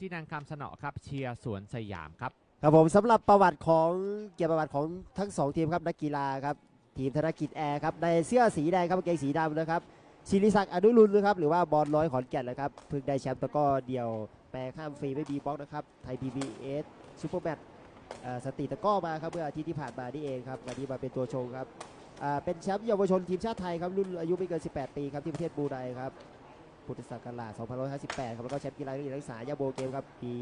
ที่นางคำสนอครับเชียร์สวนสยามครับ ครับผมสำหรับประวัติของเกี่ยรติประวัติของทั้งสองทีมครับนักกีฬาครับทีมธนกิจแอร์ครับในเสื้อสีแดงครับกางเกงสีดำนะครับศิริศักดิ์อนุรุณนะครับหรือว่าบอลน้อยขอนแก่นนะครับเพิ่งได้แชมป์ตะก้อเดี่ยวแปรข้ามฟรีไม่มีบล็อกนะครับไทยพีบีเอสซูเปอร์แมตช์สตีตะก้อมาครับเมื่ออาทิตย์ที่ผ่านมานี่เองครับวันนี้มาเป็นตัวโชว์ครับเป็นแชมป์เยาวชนทีมชาติไทยครับรุ่นอายุไม่เกิน 18 ปีครับที่ประเทศบูไนครับ พุทธศักราช2558 ครับ แล้วก็แชมป์กีฬานักเรียนนักศึกษายาโบเกมครับ ปี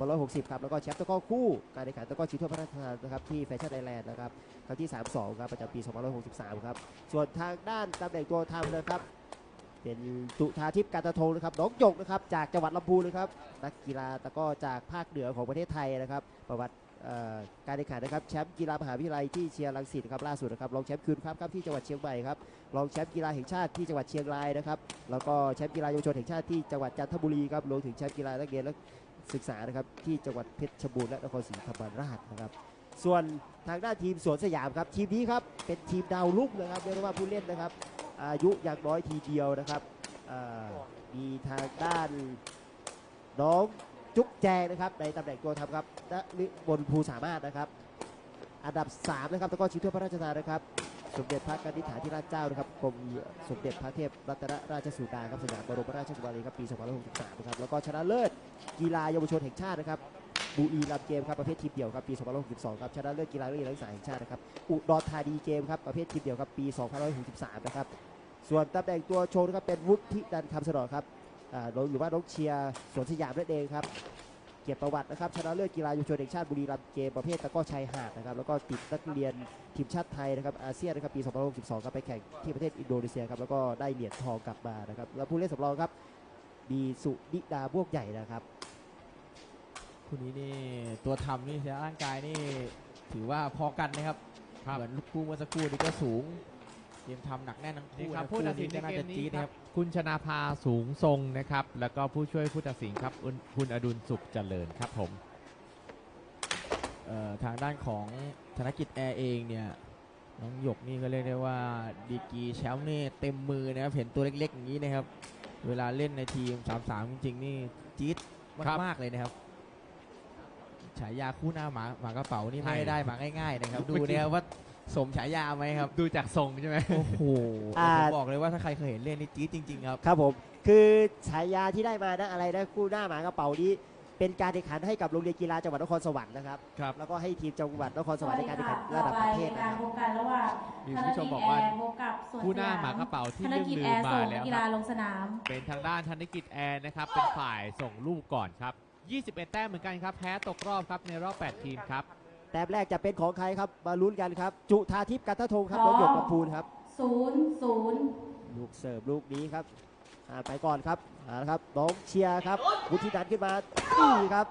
2560 ครับ แล้วก็แชมป์ตะก้อคู่ การแข่งขันตะก้อชิงถ้วยพระราชทานนะครับที่แฟชั่นไอแลนด์นะครับ ครั้งที่ 32 ครับ ประจำปี 2563 ครับ ส่วนทางด้านตำแหน่งตัวทำนะครับ เป็นจุธาทิพย์การตะทงนะครับน้องหยกนะครับ จากจังหวัดลำพูนนะครับ นักกีฬาตะก้อจากภาคเหนือของประเทศไทยนะครับ ประวัติ การแข่งขันนะครับแชมป์กีฬามหาวิทยาลัยที่เชียร์รังสิตครับล่าสุดนะครับรองแชมป์คืนครับครับที่จังหวัดเชียงใหม่ครับรองแชมป์กีฬาแห่งชาติที่จังหวัดเชียงรายนะครับแล้วก็แชมป์กีฬาเยาวชนแห่งชาติที่จังหวัดจันทบุรีครับรวมถึงแชมป์กีฬานักเรียนและศึกษานะครับที่จังหวัดเพชรบูรณ์และนครศรีธรรมราชนะครับส่วนทางด้านทีมสวนสยามครับทีมนี้ครับเป็นทีมดาวรุ่งนะครับเรียกว่าผู้เล่นนะครับอายุอย่างน้อยทีเดียวนะครับมีทางด้านน้อง จุ๊กแจงนะครับในตำแหน่งตัวทำครับณนิบนภูสามารถนะครับ อันดับ 3 นะครับแล้วก็ชิงถ้วยพระราชทานนะครับ สมเด็จพระกนิษฐาธิราชเจ้านะครับกรมสมเด็จพระเทพรัตนราชสุดาครับสยามบรมราชกุมารีครับปี2563นะครับแล้วก็ชนะเลิศกีฬาเยาวชนแห่งชาตินะครับบุรีรัมย์เกมครับประเภททีมเดี่ยวครับปี2562ครับชนะเลิศกีฬาเรียนนักศึกษาแห่งชาตินะครับอุดรธานีเกมครับประเภททีมเดี่ยวครับปี2563นะครับส่วนตำแหน่งตัวโชว์นะครับเป็นวุฒิดันคำสนอครับ หรือว่าน้องเชียร์สวนสยามนั่นเองครับเกียรติประวัตินะครับชนะเลิศกีฬาเยาวชนแห่งชาติบุรีรัมย์เกมประเภทตะกร้อชายหาดนะครับแล้วก็ติดนักเรียนทีมชาติไทยนะครับอาเซียนนะครับปี 2062ครับไปแข่งที่ประเทศอินโดนีเซียครับแล้วก็ได้เหรียญทองกลับมานะครับแล้วผู้เล่นสำรองครับมีสุนิดาบวกใหญ่นะครับคู่นี้นี่ตัวทำนี่ใช้ร่างกายนี่ถือว่าพอกันนะครับครับเหมือนลูกคู่เมื่อสักครู่นี่ก็สูงเกมทำหนักแน่นทั้งนี่คู่ครับนะผู้ตัดสินในน่าเกจะมนี้จี๊ดคนะรัครับบ คุณชนาภาสูงทรงนะครับ แล้วก็ผู้ช่วยผู้ตัดสินครับคุณคุณอดุลสุขเจริญครับผมเอ่อทางด้านของธนกิจแอร์เองเนี่ยน้องหยกนี่ก็เรียกได้ว่าดีกรีแชมป์นี่เต็มมือนะครับเห็นตัวเล็กๆอย่างนี้นะครับ เวลาเล่นในทีม 3-3 จริงๆนี่จี๊ดครับมากๆเลยนะครับฉายาคู่หน้าหมาหมากระเป๋านี่ไม่ใช่ได้มาง่ายๆนะครับเมื่ดูอกี้นะครับว่า สมฉายาไหมครับ ดูจากทรงใช่ไหมโอ้โหอ่า ผมบอกเลยว่าถ้าใครเคยเห็นเล่นนี่จี๊ดจริง ๆ ครับ ครับผมคือฉายาที่ได้มานะอะไรนะคู่หน้าหมากระเป๋านี้เป็นการแข่งขันให้กับโรงเรียนกีฬาจังหวัดนครสวรรค์นะครับครับ แล้วก็ให้ทีมจังหวัดนครสวรรค์ในการแข่งขันระดับประเทศต่อไปนะการครับ พบกันระหว่างมีคุณผู้ชมบอกว่า ธนกิจแร์พบกับสวนผู้หน้าสยหมากระเป๋าที่ธนเรื่องกิจลืแออร์มาส่งแล้วกีคฬารับลงสนาม เป็นทางด้านธนกิจแอร์นะครับ เป็นฝ่ายส่งลูกก่อนครับ 21 แต้มเหมือนกันครับ แพ้ตกรอบครับในรอบ 8 ทีมครับ แต้มแรกจะเป็นของใครครับ มาลุ้นกันครับ จุธาทิพย์กันทะทงครับน้องหยกลำพูนครับศูนย์ศูนย์ลูกเสิร์ฟลูกนี้ครับอ่าไปก่อนครับเอาละครับน้องเชียร์ครับวุฒิดันขึ้นมานี่ครับ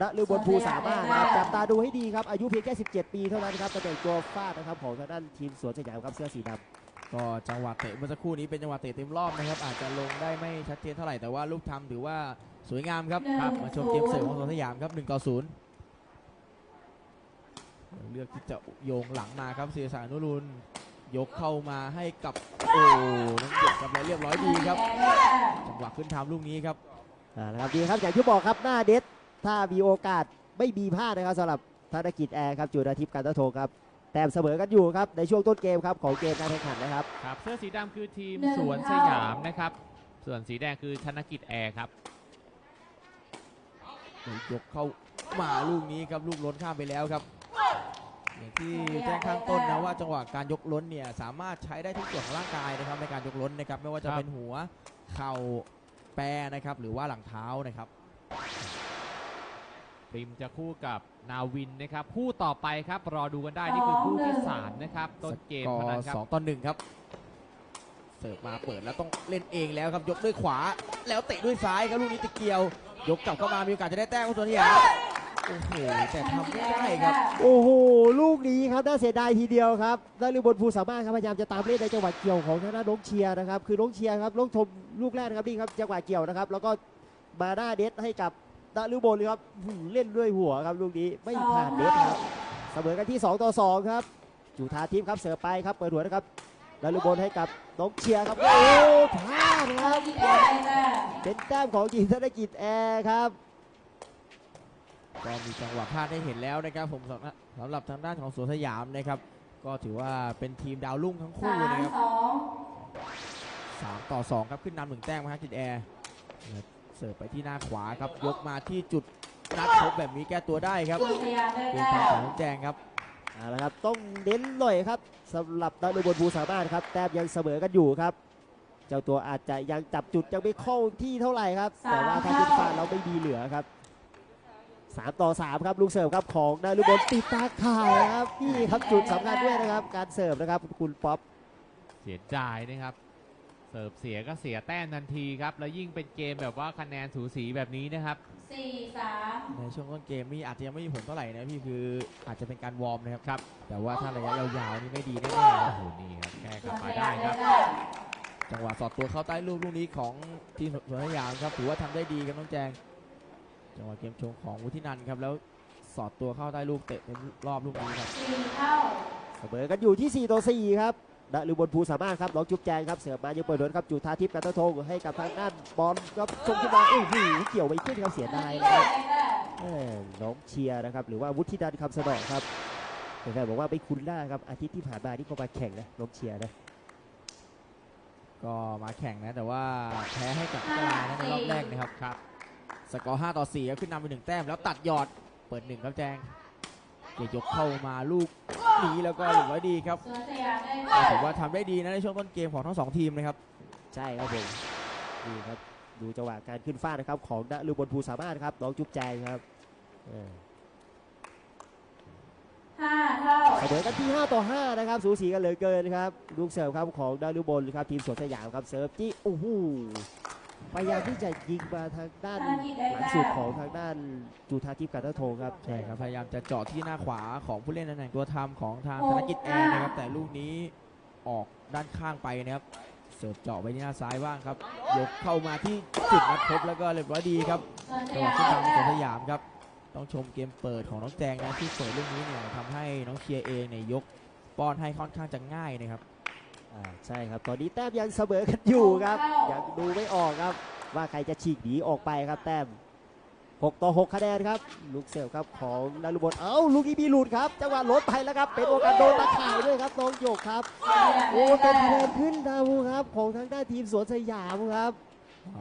ณลือบนภูสามารถนะครับจับตาดูให้ดีครับ อายุเพียงแค่ 17 ปีเท่านั้นครับตำแหน่งตัวฟาดนะครับของทางด้านทีมสวนสยามครับเสื้อสีดำก็จังหวะเตะเมื่อสักครู่นี้เป็นจังหวะเตะเต็มรอบนะครับ อาจจะลงได้ไม่ชัดเจนเท่าไหร่แต่ว่าลูกทำถือว่าสวยงามครับครับมาชมเกมเสิร์ฟของสวนสยามครับ1ต่อ0 เลือกที่จะโยงหลังมาครับเสียสารนุรุนยกเข้ามาให้กับโอ้น้องเด็กกับเรียบร้อยดีครับจังหวะขึ้นทำลูกนี้ครับอ่านะครับดีครับอย่างที่บอกครับหน้าเด็ดถ้ามีโอกาสไม่มีพลาดนะครับสำหรับธนกิจแอร์ครับจุฬาทิพย์กันทะทงครับแต้มเสมอกันอยู่ครับในช่วงต้นเกมครับของเกมการแข่งขันนะครับครับเสื้อสีดำคือทีมสวนสยามนะครับ ส่วนสีแดงคือธนกิจแอร์ครับยกเข้ามาลูกนี้ครับลูกล้นข้ามไปแล้วครับ อย่างที่แจ้งข้างต้นนะว่าจังหวะการยกล้นเนี่ยสามารถใช้ได้ทุกส่วนของร่างกายนะครับในการยกล้นนะครับไม่ว่าจะครับ เป็นหัวเข่าแปรนะครับหรือว่าหลังเท้านะครับ ปริมจะคู่กับนาวินนะครับ คู่ต่อไปครับรอดูกันได้นี่คือคู่ที่3นะครับต้นเกมสเท่านั้นครับสองต่อหนึ่งครับ เสิร์ฟมาเปิดแล้วต้องเล่นเองแล้วครับ ยกด้วยขวา แล้วเตะด้วยซ้ายครับลูกนี้ตะเกียว ยกกลับเข้ามามีโอกาสจะได้แต้มของส่วนสยาม โอ้โหแต่ทำไม่ได้ครับ โอ้โห ลูกนี้ครับน่าเสียดายทีเดียวครับนฤบลภูสามารถครับพยายามจะตามเล่นในจังหวะเกี่ยวของทางด้านน้องเชียร์นะครับ คือน้องเชียร์ครับน้องชมลูกแรกนะครับนี่ครับจังหวะเกี่ยวนะครับ แล้วก็มาหน้าเด็ดให้กับนฤบลเลยครับหืมเล่นด้วยหัวครับลูกนี้ไม่ผ่านเด็ดครับ เสมอกันที่ 2 ต่อ 2 ครับ จุธาทิพย์ครับเสือไปครับเปิดหัวนะครับนฤบลให้กับน้องเชียร์ครับ โอ้พลาดธคนรับกิจแอร์ได้แต้มเป็นแต้มของทีมธนกิจแอร์ครับ ก็มีจังหวะพลาดให้เห็นแล้วนะครับผมสำหรับสำหรับทางด้านของสวนสยามนะครับ ก็ถือว่าเป็นทีมดาวรุ่งทั้งคู่สามนะครับสองสามต่อสองครับขึ้นนำหนึ่งแต้มครับกินแอร์เสิร์ฟไปที่หน้าขวาครับยกมาที่จุดนัดพบแบบนี้แก้ตัวได้ครับสวนสยามได้เป็นแต้ทางมของน้องแจงครับ เอาละครับต้องเน้นหน่อยครับสำหรับดาวรุบลภูสามารถครับแต้มยังเสมอกันอยู่ครับ เจ้าตัวอาจจะยังจับจุดยังไม่เข้าที่เท่าไหร่ครับ แต่ว่าถ้าขึ้นฟาดเราไม่ดีเหลือครับ สามต่อสามครับลูกเสิร์ฟครับของดาวรุบลติดตาข่ายครับนี่ครับจุดสำคัญด้วยนะครับ การเสิร์ฟนะครับคุณป๊อปเสียดายนะครับ เสิร์ฟเสียก็เสียแต้มทันทีครับ แล้วยิ่งเป็นเกมแบบว่าคะแนนสูสีแบบนี้นะครับสี่สามในช่วงต้นเกมนี่อาจจะยังไม่มีผลเท่าไหร่นะพี่คืออาจจะเป็นการวอร์มนะครับครับแต่ว่าถ้าระยะยาวๆนี่ไม่ดีแน่ๆครับโอ้โหนี่ครับแก้สกลัวบนสมายาได้มคได้รับแต้มจังหวะสอดตัวเข้าใต้ลูกลูกนี้ของทีมสวนสยามครับถือว่าทำได้ดีครับน้องแจง จังหวะเกมชงของวุฒินันท์ครับแล้วสอดตัวเข้าใต้ลูกเตะในรอบลูกนี้ครับสี่เท่าเสมอกันอยู่ที่ 4 ต่อ 4 ครับดาวรุบลภูสามารถครับน้องจุ๊บแจงครับเสิร์ฟมายังเปิดโดนครับจุธาทิพย์กันตะทงให้กับทางด้านบอลครับชงขึ้นมาโอ้โหเกี่ยวไม่ขึ้นครับเสียดายได้นะครับแต้มแม่น้องเชียร์นะครับ หรือว่าวุฒิดันคำสนองครับแฟนๆบอกว่าไม่คุ้นหน้าครับอาทิตย์ที่ผ่านมาที่เขามาแข่งนะน้องเชียร์นะก็มาแข่งนะแต่ว่าแพ้ให้กับกลานะในรอบแรกนะครับครับ สกอร์5ต่อ4ครับขึ้นนำไปหนึ่งแต้มแล้วตัดยอดเปิดหนึ่งครับแจงเกียรติยกเข้ามาลูกหนีแล้วก็หลุดไว้ดีครับสวนสยามได้ก็แต้ถืมอว่าทำได้ดีนะในช่วงต้นเกมของทั้งสองทีมนะครับ ใช่ครับผมนี่ครับดูจังหวะการขึ้นฟาดนะครับ ของดะลือบนภูสามารถครับน้องจุ๊บแจงครับเออห้าเท่าเสมอกันที่ 5 ต่อ 5 นะครับ สูสีกันเหลือเกินครับ ลูกเสิร์ฟครับของดาลือบนครับ ทีมสวนสยามครับ เสิร์ฟจี้โอ้โห พยายามที่จะยิงมาทางด้านหลังสุดของทางด้านจุธาทิพย์กันตะโทครับ ใช่ครับพยายามจะเจาะที่หน้าขวาของผู้เล่นตำแหน่งตัวทำของทางธนกิจแอร์นะครับแต่ลูกนี้ออกด้านข้างไปนะครับเสิร์ฟเจาะไปที่หน้าซ้ายบ้างครับยกเข้ามาที่จุดนัดพบแล้วก็เรียบร้อยดีครับสวนสจังหยาวะมขึ้นได้ทำสแต้วนมสยามครับ ต้องชมเกมเปิดของน้องแจงนะที่เปิดลูกนี้เนี่ยทำให้น้องเชียร์เองเนี่ยยกป้อนให้ค่อนข้างจะง่ายนะครับ อ่าใช่ครับตอนนี้แต้มยังเสมอกันอยู่ครับยังดูไม่ออกครับ ว่าใครจะฉีกหนีออกไปครับแต้ม 6 ต่อ 6 คะแนนครับ ลูกเสิร์ฟครับของดารุบลเอ้าลูกนี้มีหลุดครับจังหวะหลดไปแล้วครับ เป็นโอกาสโดนตะข่ายด้วยครับน้องโยกครับสวนสยามโอ้ได้เป็นแต้คะแนมนขึ้นดาวครับ ของทางด้านทีมสวนสยามครับ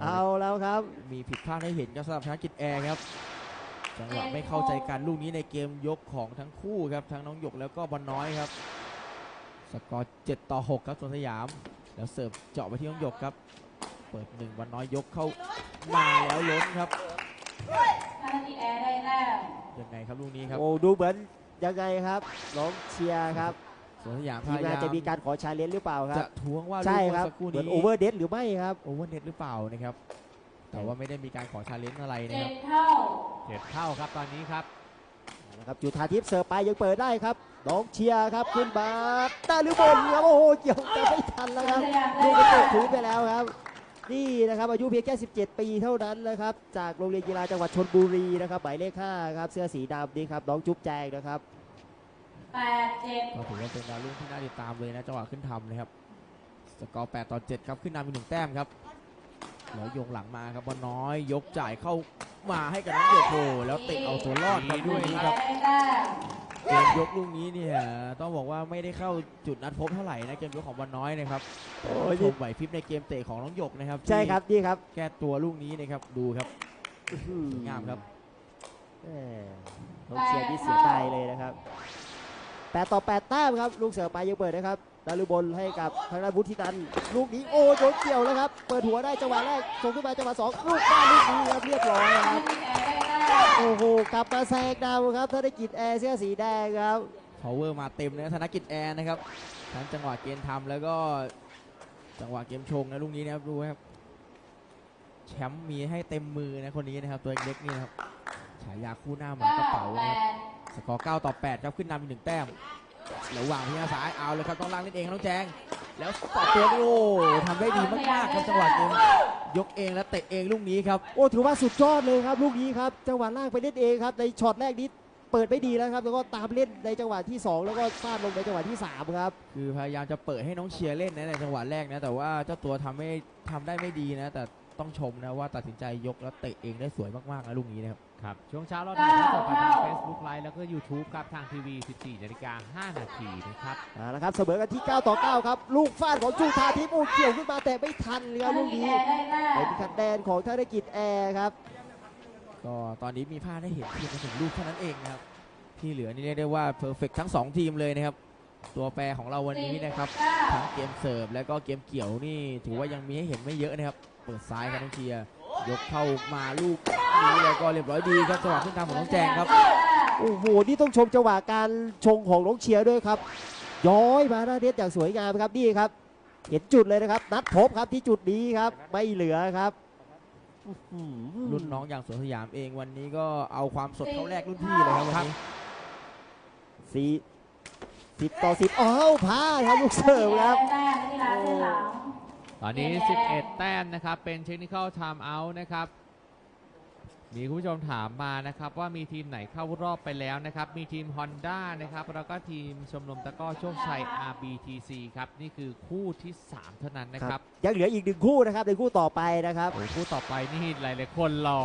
เอาแล้วครับมีผิดพลาดให้เห็นครับสำหรับธนกิจแอร์ครับจังหวะไม่เข้าใจกันลูกนี้ในเกมยกของทั้งคู่ครับทั้งน้องหยกแล้วก็บอลน้อยครับ สกอร์ 7 ต่อ 6 ครับสวนสยาม แล้วเสิร์ฟเจาะไปที่น้องหยกครับ เปิดหนึ่งบอลน้อยยกเข้ามาแล้วล้นครับธนกิจแอร์ได้แต้มยังไงครับลูกนี้ครับโอ้ดูเหมือนยังไงครับน้องเชียร์ครับสวนสยามทีพมงายยานยามจะมีการขอชาเลนจ์หรือเปล่าครัจะบทวงว่าลูใช่กครับเมื่อสักครู่เหมือนนี้โอเวอร์เดหรือไม่ครับโอเวอร์เน็ตหรือเปล่านะครับ แต่ว่าไม่ได้มีการขอชาเลนจ์อะไรนะเจ็ครับดเท่าเจ็ดเท่าครับตอนนี้ครับนะครับจุธาทิพย์เสิร์ฟไปยังเปิดได้ครับ น้องเชียร์ครับขึ้นมาได้หรือบนครับโอ้โหเกี่ยวแต่ไม่ทันแล้วครับลูกไปตกพื้นไปแล้วครับ นี่นะครับอายุเพียงแค่ 17 ปีเท่านั้นนะครับ จากโรงเรียนกีฬาจังหวัดชนบุรีนะครับหมายเลข5ครับเสื้อสีดำนี่ครับน้องจุ๊บแจงนะครับแปดเจ็ดก็ถือว่าเป็นดาวรุ่งที่น่าติดตามเลยนะจังหวะขึ้นทำนะครับสกอร์8ต่อ7ครับขึ้นนำอีกหนึ่งแต้มครับแล้วโยงหลังมาครับบอลน้อยยกจ่ายเข้ามาให้กับน้องโยโกแล้วเตะเอาตัวรอดครับด้ลูวกยนี้แอครับร์ได้แต้ม เกมยกลูกนี้เนี่ยต้องบอกว่าไม่ได้เข้าจุดนัดพบเท่าไหร่นะเกมยกของบอลน้อยนะครับโอ้ยชมไหวพริบในเกมเตะของน้องหยกนะครับใช่ครับนี่ครับที่แก้ตัวลูกนี้นะครับดูครับอื้อหือสวยงามครับแหม่น้องเชียร์นี่เสียดายเลยนะครับ8ต่อ8แต้มครับ ลูกเสือไปยังเปิดนะครับดารุบลให้กับทางด้านวุฒินันท์ลูกนี้โอ้โดนเกี่ยวแล้วครับ เปิดหัวได้จังหวะแรกส่งขึ้นมาจังหวะสองลูกได้ลูกนี้ครับเรียบร้อยธคนรับ โอ้โหกลับมาแซงดาวครับธนกิจแอร์เสื้อสีแดงครับ power มาเต็มเลยนะธนกิจแอร์นะครับทั้งจังหวะเกมทำแล้วก็จังหวะเกมชงนะลูกนี้นะครับดูครับแชมป์มีให้เต็มมือนะคนนี้นะครับตัวเล็กนี่นะครับฉายาคู่หน้าหมากระเป๋านะครับสกอร์9ต่อ8ครับขึ้นนำอีกหนึ่งแต้มแล้ววางที่หน้าซ้ายเอาเลยครับต้องล่างเล่นเองครับน้องแจง แล้วต่อตัวนี่โอ้ทำได้ดีมากๆครับจังหวะเกมยกเองและเตะเองลูกนี้ครับ โอ้ถือว่าสุดยอดเลยครับ ลูกนี้ครับจังหวะล่างไปเล่นเองครับในช็อตแรกนี้เปิดไม่ดีแล้วครับ แล้วก็ตามเล่นในจังหวะที่ 2 แล้วก็ฟาดลงในจังหวะที่ 3 ครับ คือพยายามจะเปิดให้น้องเชียร์เล่นนะในจังหวะแรกนะ แต่ว่าเจ้าตัวทำไม่ทำได้ไม่ดีนะ แต่ ต้องชมนะว่าตัดสินใจยกแล้วเตะเองได้สวยมากๆนะลูกนี้นะครับ ครับ ช่วงเช้าเราถ่ายทอดสดผ่านทาง Facebook Live แล้วก็ YouTube ครับทางทีวี 14นาฬิกา5นาทีนะครับเอาละครับเสมอกันที่ 9 ต่อ 9 ครับ ลูกฟาดของจุธาทิพย์โอ้เกี่ยวขึ้นมาแต่ไม่ทันเลยครับลูกธนกิจนี้แอร์ได้แต้มเป็นคะแนนของธนกิจแอร์ครับ ก็ตอนนี้มีพลาดได้เห็นเพียงแค่หนึ่งลูกเท่านั้นเองนะครับ ที่เหลือนี่เรียกได้ว่าเพอร์เฟกทั้ง 2 ทีมเลยนะครับ ตัวแปรของเราวันนี้นะครับเก้าทั้งเกมเสิร์ฟและก็เกมเกี่ยวนี่ถือว่ายังมีให้เห็นไม่เยอะนะครับ เปิดซ้ายครับน้องเชียร์ยกเข้ามาลูกนี้แล้วก็เรียบร้อยดีครับจังหวะขึ้นทางของน้องแจงครับโอ้โหนี่ต้องชมจังหวะการชงของน้องเชียร์ด้วยครับย้อยมาหน้าเน็ตอย่างสวยงามครับนี่ครับ เห็นจุดเลยนะครับ นัดพบครับที่จุดนี้ครับ ไม่เหลือครับอื้อหือรุ่นน้องอย่างสวนสยามเองวันนี้ก็เอาความสดเข้าแรกรุ่นพี่เลยครับวันนี้สี่ สิบต่อสิบอ้าวพลาดครับลูกเสิร์ฟครับธนกิจแอร์ได้แต้มนักกีฬาเส้นหลังตอนนี้เกมแรก11 แต้มนะครับ เป็นเทคนิคอลไทม์เอาท์นะครับ มีคุณผู้ชมถามมานะครับ ว่ามีทีมไหนเข้ารอบไปแล้วนะครับ มีทีม Honda นะครับ แล้วก็ทีมชมรมตะกร้อโชคชัย RBTC ครับ นี่คือคู่ที่ 3 เท่านั้นนะครับ ยังเหลืออีกหนึ่งคู่นะครับในคู่ต่อไปนะครับโอ้โหคู่ต่อไปนี่หลายๆคนรอ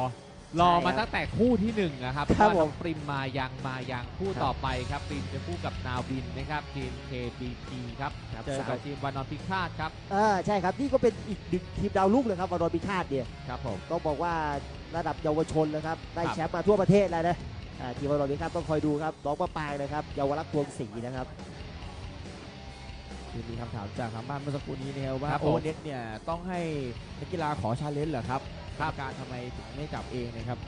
รอมาตั้งแต่คู่ที่หนึ่งนะครับครับว่าน้องผมปริมมายังมายังคู่ครับต่อไปครับปริมจะคู่กับนาวินนะครับทีม KBP ครับครับเจอกับทีมวานอนพิฆาตครับอ่าใช่ครับ นี่ก็เป็นอีกหนึ่งทีมดาวรุ่งเลยครับวารอนพิฆาตเนี่ยครับผม ต้องบอกว่าระดับเยาวชนนะครับ ได้ครับแชมป์มาทั่วประเทศแล้วนะอ่าทีมวารอนพิฆาตต้องคอยดูครับน้องมะปรางนะครับเยาวรักษณ์พวงศรีนะครับ คือมีคำถามจากทางบ้านเมื่อสักครู่นี้นะครับว่าครับโอผมเวอร์เน็ตเนี่ยต้องให้นักกีฬาขอชาเลนจ์เหรอครับ กรรมการทำไมถึงไม่จับเองนะครับ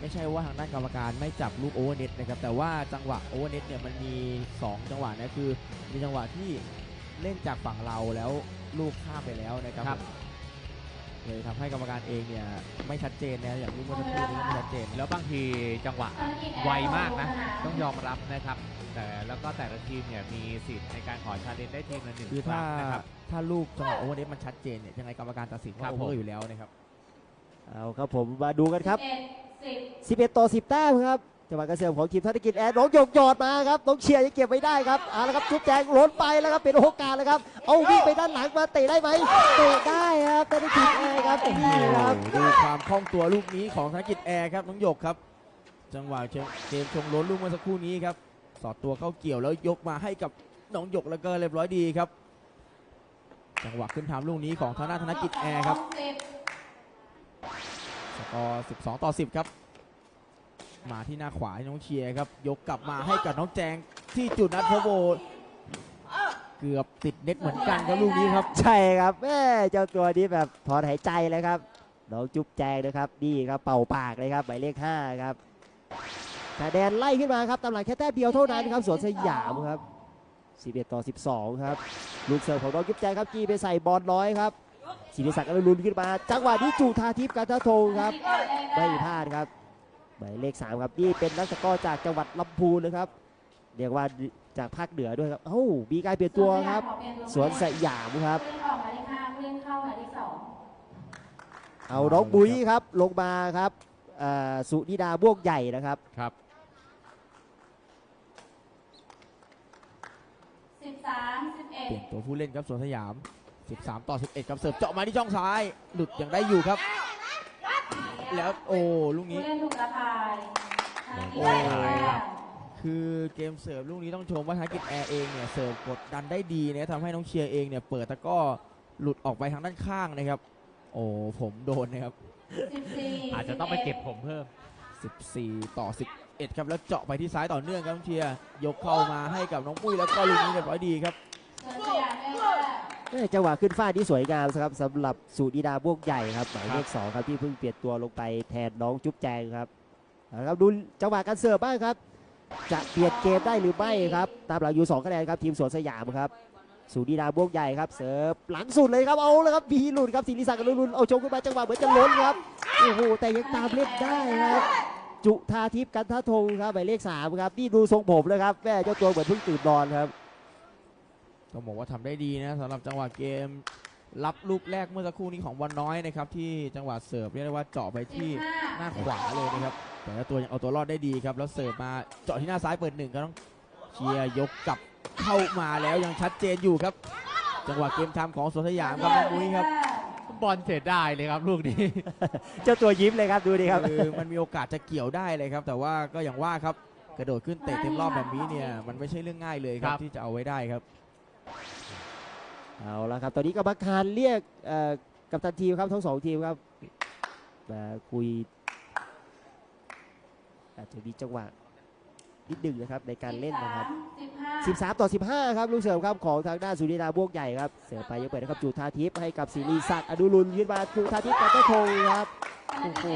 ไม่ใช่ว่าทางด้านกรรมการไม่จับลูกโอเวอร์เน็ตนะครับ แต่ว่าจังหวะโอเวอร์เน็ตเนี่ยมันมี 2 จังหวะนะคือ มีจังหวะที่เล่นจากฝั่งเราแล้วลูกข้ามไปแล้วนะครับครับเลยทำให้กรรมการเองเนี่ยไม่ชัดเจนนะอย่างลูกเมื่อสักครู่นี้ไม่ชัดเจน แล้วบางทีจังหวะธนกิจแอร์ไวมากนะลงสนต้องยอมรับนะครับ แต่แล้วก็แต่ละทีมเนี่ยมีสิทธิ์ในการขอชาเลนจ์ได้ทีมละหนึ่งคือคถ้ารั้งนะครับถ้าลูกจังหวะโอเวอร์เน็ตมันชัดเจนเนี่ยยังไงกรรมการตัดสินครัว่าบโอเวอผมร์อยู่แล้วนะครับ เอาครับผมมาดูกันครับสิบเอ็ดสิบ11 ต่อ 10 แต้มครับจังหวะกระเสือมของทีมธนกิจแอร์น้องหยกหยอดมาครับน้องเชียร์ยังเก็บไว้ได้ครับเอาละครับจุ๊บแจงล้นไปแล้วครับเป็นโอกาสแล้วครับ เอาวิ่งไปด้านหลังมาเตะได้ไหมเตะได้ครับธนกิจแอร์ครับนี่ครับดูความคล่องตัวลูกนี้ของธนกิจแอร์ครับน้องหยกครับ จังหวะเกมเกมชงล้นลูกเมื่อสักครู่นี้ครับสอดตัวเข้าเกี่ยวแล้วยกมาให้กับน้องหยกแล้วก็เรียบร้อยดีครับ จังหวะขึ้นทำลูกนี้ของทางด้านธนกิจแอร์ครับสิบส กอร์12 ต่อ 10 ครับ มาที่หน้าขวาน้องเชียร์ครับ ยกกลับมาให้กับน้องแจงที่จุดนัดพบโบเกือบติดเน็ตเหมือนกันครับลูกนี้ครับ ใช่ครับแม่เจ้าตัวนี้แบบถอนหายใจเลยครับน้องจุ๊บแจงนะครับนี่ครับเป่าปากเลยครับหมายเลข5ครับคะแนนไล่ขึ้นมาครับตามหลังแค่แต้มเดียวเท่านั้นครับสวนสยามครับ 11 ต่อ 12 ครับ ลูกเสิร์ฟของน้องจุ๊บแจงครับจีไปใส่บอลน้อยครับ ศิริศักดิ์อรุณขึ้นมา จังหวะนี้จูทาทิพย์กันทะทงครับธนกิจแอร์ได้ไม่แต้มพลาดครับหมายเลข3ครับนี่เป็นนักตะกร้อจากจังหวัดลำพูนนะครับเรียกว่าจากภาคเหนือด้วยครับเอ้ามีการเปลี่ยนตัวครับ สวนสยามครับผู้เล่นออกหมายเลขห้าผู้เล่นเข้าหมายเลขสองเอาน้องบุ้ยครับลงมาครับเอ่อสุนิดาบวกใหญ่นะครับครับสิบสามสิบเอ็ดเปลี่ยนตัวผู้เล่นครับสวนสยาม 13 ต่อ 11 ครับเสิร์ฟเจาะมาที่ช่องซ้าย หลุดยังได้อยู่ครับ แล้วโอ้ลูกผู้นี้เล่นถูกกระพายธนกิจโอ้แอร์ได้แต้มคือเกมเสิร์ฟลูกนี้ต้องชมว่าธนกิจแอร์เองเนี่ยเสิร์ฟกดดันได้ดีนะทำให้น้องเชียร์เองเนี่ยเปิดตะกร้อหลุดออกไปทางด้านข้างนะครับ โอ้ผมโดนนะครับสิบสี่อาจจะต้องไปเก็บผมเพิ่ม 14 ต่อ 11 ครับแล้วเจาะไปที่ซ้ายต่อเนื่องครับน้องเชียร์ยกเข้ามาให้กับน้องปุ้ยแล้วก็ลูกนี้เรียบร้อยดีครับ สวนสยามได้แต้มแม่ จังหวะขึ้นฟ้าที่สวยงามครับสำหรับสุนิดาบวกใหญ่ครับหมายเลขสองครับที่เพิ่งเปลี่ยนตัวลงไปแทนน้องจุ๊บแจงครับเอาละครับดูจังหวะการเสิร์ฟบ้างครับ จะเปลี่ยนเกมได้หรือไม่ครับ ตามหลังอยู่2คะแนนครับทีมสวนสยามครับสุนิดาบวกใหญ่ครับเสิร์ฟหลังสุดเลยครับเอาแล้วครับบีหลุดครับศิริศักดิ์กับลุนเอาชงขึ้นมาจังหวะเหมือนจะล้นครับโอ้โหแต่ยังตามเล่นได้ครับจุธาทิพย์กันทะทงครับหมายเลขสามครับนี่ดูทรงผมเลยครับแม่เจ้าตัวเหมือนเพิ่งตื่นนอนครับ ต้องบอกว่าทำได้ดีนะสำหรับจังหวะเกม รับลูกแรกเมื่อสักครู่นี้ของวันน้อยนะครับที่จังหวะเสิร์ฟเรียกได้ว่าเจาะไปสิที่บห้าหน้าขวาเลยนะครับแต่ละตัวยังเอาตัวรอดได้ดีครับแล้วเสิร์ฟมาเจาะที่หน้าซ้ายเปิดหนึ่งก็ต้องเชียร์ยกกลับเข้ามาแล้วยังชัดเจนอยู่ครับ จังหวะเกมทำของสวนสยามครับน้องมุ้ยครับบอลเสียดายเลยครับลูกนี้ เจ้าตัวยิ้มเลยครับดูดิครับคือมันมีโอกาสจะเกี่ยวได้เลยครับ แต่ว่าก็อย่างว่าครับกระโดดขึ้นเตะเต็มรอบแบบนี้เนี่ยมันไม่ใช่เรื่องง่ายเลยครัครับบที่จะเอาไว้ได้ครับ เอาละครับ ตอนนี้กรรมการเรียกเอ่อกัปตันทีมครับทั้งสองทีมครับมาคุยอาจจะมีจังหวะนิดหนึ่งนะครับในการเล่นนะครับสิบห้า13 ต่อ 15 ครับลูกเสิร์ฟครับของทางด้านสุรินาบวกใหญ่ครับ เสิร์ฟไปยังเปิดนะครับจูธาทิพย์ให้กับศิริศักดิ์อนุรุณขึ้นมาจูธาทิพย์กับเจ้าธงครับโอ้โห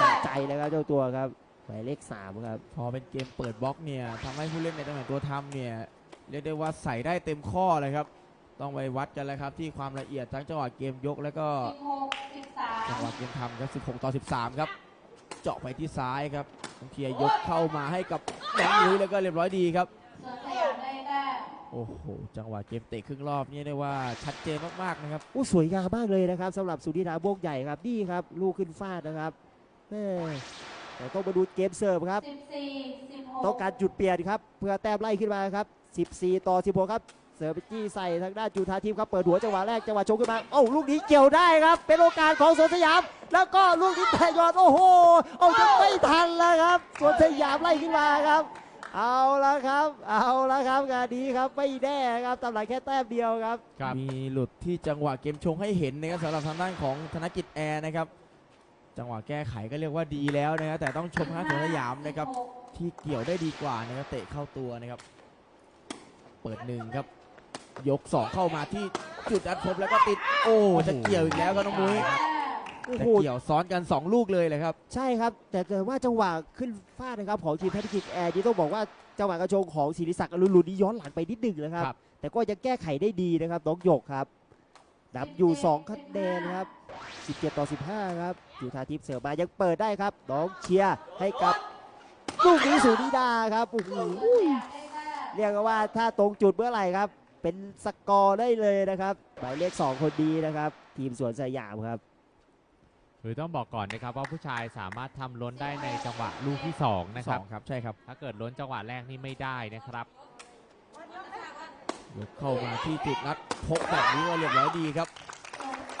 สะใจเลยครับเจ้าตัวครับหมายเลข3ครับพอเป็นเกมเปิดบล็อกเนี่ยทำให้ผู้เล่นในตำแหน่งตัวทำเนี่ยเรียกได้ว่าใส่ได้เต็มข้อเลยครับ ต้องไปวัดกันแล้วครับ ที่ความละเอียดทั้งจังหวะเกมยกแล้วก็สิบหกสิบสามจังหวะเกมทำครับ 16 ต่อ 13 ครับ เจาะไปที่ซ้ายครับต้องเคลียร์ยกเข้ามาให้กับแหลมลุยแล้วก็เรียบร้อยดีครับส่วนสยามได้แต้มโอ้โห จังหวะเกมเตะครึ่งรอบนี่ได้ว่าชัดเจนมากๆนะครับอู้สวยงามมากเลยนะครับสำหรับสุรินาบวกใหญ่ครับนี่ครับ ลูกขึ้นฟาดนะครับแม่แต่ต้องมาดูเกมเสิร์ฟครับสิบสี่สิบหกต้องการจุดเปลี่ยนครับ เพื่อแต้มไล่ขึ้นมาครับ 14 ต่อ 16 ครับ เสิร์ฟไปจี้ใส่ทางด้านจูทาทีมครับเปิดหัวจังหวะแรกจังหวะชงขึ้นมาโอ้าลูกนี้เกี่ยวได้ครับ เป็นโอกาสของสวนสยาม แล้วก็ลูกนี้แต่ยอดโอ้โหเอาจะไม่ทันแล้วครับสวนสยามไล่ขึ้นมาครับ เอาละครับ เอาละครับงานนี้ครับไม่แน่ครับตำหลังแค่แต้มเดียวครับครับ มีหลุดที่จังหวะเกมชงให้เห็นนะครับสำหรับทางด้านของธนกิจแอร์นะครับ จังหวะแก้ไขก็เรียกว่าดีแล้วนะครับแต่ต้องชมทางด้านของสยามนะครับสิหกที่เกี่ยวได้ดีกว่านะครับเตะเข้าตัวนะครับ เปิดหนึ่งครับ ยกสองเข้ามาที่จุดอัดพบแล้วก็ติด โอ้จะเกี่ยวอีกแล้วครับน้องมุ้ยแต้มโอ้จะโหเกี่ยวซ้อนกัน2ลูกเลยเลยครับ ใช่ครับ แต่แต่ว่าจังหวะขึ้นฟาดนะครับของทีมแพทริกิกแอร์ที่ต้องบอกว่าจังหวะกระโจงของศิริศักดิ์อรุณรุนนี่ย้อนหลังไปนิดหนึ่งนะครับ ครับ แต่ก็ยังแก้ไขได้ดีนะครับน้องหยกครับนำอยู่2คะแนนครับ17 ต่อ 15 ครับอยู่ทาทิพย์เสือมายังเปิดได้ครับน้องเชียร์ให้กับลูกนี้สุนิดาครับโอ้โหได้แต้มเรียกว่าถ้าตรงจุดเมื่อไหร่ครับ เป็นสกอร์ได้เลยนะครับหมายเลข 2 คนดีนะครับ ทีมสวนสยามครับ คือต้องบอกก่อนนะครับว่าผู้ชายสามารถทำล้นได้ในจังหวะลูกที่สองนะคสรัอบงครับใช่ครับถ้าเกิดล้นจังหวะแรกนี่ไม่ได้นะครับ ยกเข้ามาที่จุดนัดพกแบบนี้ก็เรียบร้อยดีครับ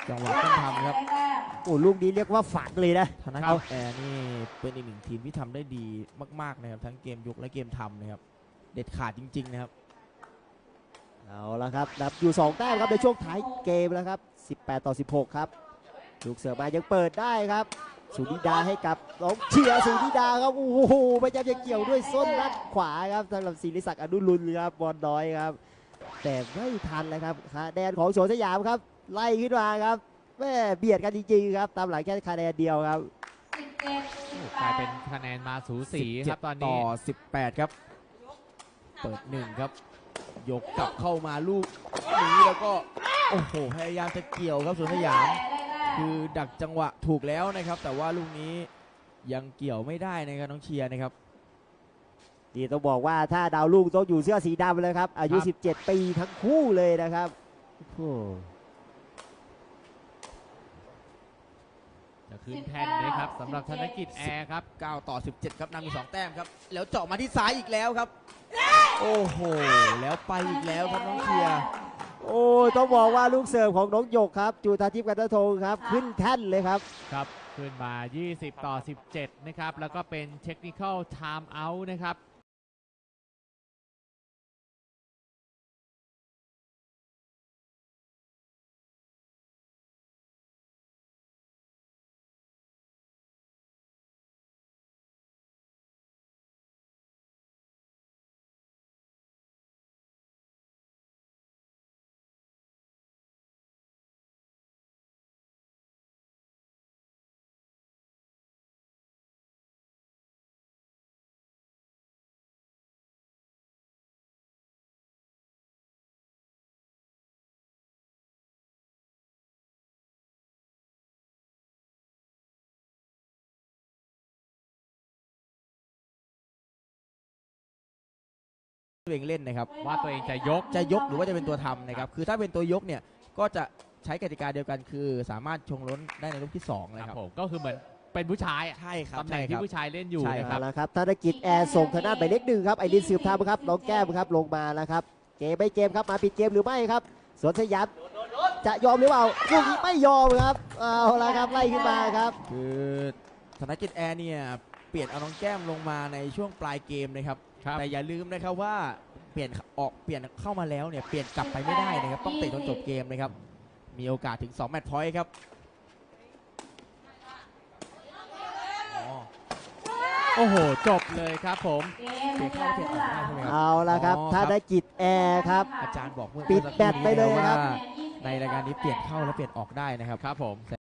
จังหวะต้องทำครับได้แต้มโอ้ลูกนี้เรียกว่าฝันเลยนะ ธนกิจแอร์นี่เป็นอีกหนึ่งทีมที่ทำได้ดีมากๆนะครับทั้งเกมยกและเกมทำนะครับเด็ดขาดจริง ๆ นะครับ เอาละครับนับอยู่ 2 แต้มครับในช่วงท้ายเกมแล้วครับ 18 ต่อ 16 ครับลูกเสือมายังเปิดได้ครับสุนิดาให้กับน้องเชียร์สุนิดาครับโอ้โหพยายามจะเกี่ยวด้วยส้นด้านขวาครับสำหรับศิริศักดิ์อนุรุณครับบอลน้อยครับ แต่ไม่ทันเลยครับคะแนนของสวนสยามครับ ไล่ขึ้นมาครับแม่เบียดกันจริงๆครับ ตามหลังแค่คะแนนเดียวครับสิบเจ็ดสิบกแปลายดเป็นคะแนนมาสูสีครับตอนต่นี้อ18 ครับ เปิดหนึ่งครับ ยกกลับเข้ามาลูกนี้แล้วก็โอ้โหพยายามจะเกี่ยวครับสวนสยามได้แต้มคือดักจังหวะถูกแล้วนะครับ แต่ว่าลูกนี้ยังเกี่ยวไม่ได้นะครับน้องเชียร์นะครับนี่ต้องบอกว่าถ้าดาวลูกต้องอยู่เสื้อสีดำเลยครับ อายุครับ17 ปีทั้งคู่เลยนะครับโอ้โหจะขึ้นแท่นนะครับสำหรับธนกิจแอร์ครับ 9 ต่อ 17 ครับนำอยู่2แต้มครับ แล้วเจาะมาที่ซ้ายอีกแล้วครับ โอ้โห แล้วไปอีกแล้วครับน้องเชียร์โอ้ยต้องบอกว่าลูกเสิร์ฟของน้องหยกครับ จูตาทิพย์กันตะทงครับ ขึ้นแท่นเลยครับ ครับ ขึ้นมา 20 ต่อ 17 นะครับ แล้วก็เป็นเทคนิค l ลไทม์เอาท์นะครับ ตัวเองเล่นนะครับ ว่าตัวเองจะยก จะยกหรือว่าจะเป็นตัวทำนะครับ คือถ้าเป็นตัวยกเนี่ยก็จะใช้กติกาเดียวกันคือ สามารถชงล้นได้ในลูกที่2นะคครัรับบผมก็คือเหมือนเป็นผู้ชายอะใช่ครับตำแหน่ใช่งคที่รับ ผู้ชายเล่นอยู่ใช่ นะครัเอาบละครับธนกิจแอร์ส่งทางด้านหมายเลขหนึ่งครับไอรินสืบทามครับน้องแก้มครับลงมาแล้วครับเกมไม่เกมครับมาปิดเกมหรือไม่ครับสวนสยามจะยอมหรือเปล่าลูกนี้ไม่ยอมครับเอาละครับไล่ขึ้นมาครับ คือธนกิจแอร์เนี่ยเปลี่ยนเอาน้องแก้มลงมาในช่วงปลายเกมนะครับ ครับ แต่อย่าลืมนะครับว่าเปลี่ยนออกเปลี่ยนเข้ามาแล้วเนี่ยเปลี่ยนกลับไปไม่ได้นะครับ ต้องเตะจนจบเกมนะครับ มีโอกาสถึง2แมตช์พอยต์ครับอ๋อโอ้โห จบเลยครับผมเกมนักกีฬาคู่หลังใช่ไหมครับ เอาละครับ อ๋อธนกิจแอร์ครับ อาจารย์บอกเมื่อปิดสักครู่แบตไปเลยนี้ครับ ว่าในรายการนี้เปลี่ยนเข้าและเปลี่ยนออกได้นะครับ ครับผม แส